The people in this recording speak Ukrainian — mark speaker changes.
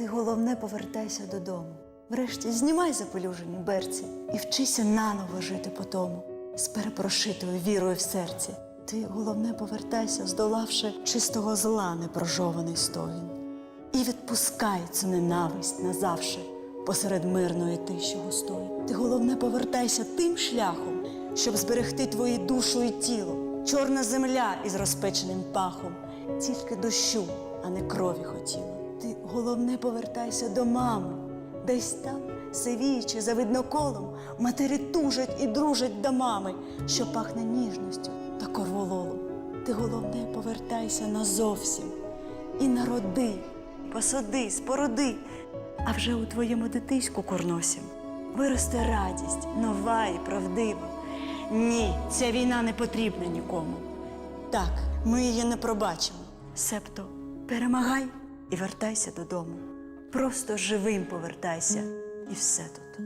Speaker 1: Ти головне повертайся додому. Врешті знімай запелюжені берці і вчися наново жити по тому, з перепрошитою вірою в серці. Ти головне повертайся, здолавши чистого зла непрожований стогін. І відпускай цю ненависть назавше посеред мирної тиші густої. Ти головне повертайся тим шляхом, щоб зберегти твою душу і тіло. Чорна земля із розпеченим пахом, тільки дощу, а не крові хотіла. Ти головне повертайся до мами, десь там, сивіючи за видноколом, матері тужать і дружать до мами, що пахне ніжністю та корвололом. Ти головне повертайся назовсім і народи, посади, споруди, а вже у твоєму дитиську курносім виросте радість, нова і правдива. Ні, ця війна не потрібна нікому. Так, ми її не пробачимо. Себто перемагай і вертайся додому. Просто живим повертайся, і все тут.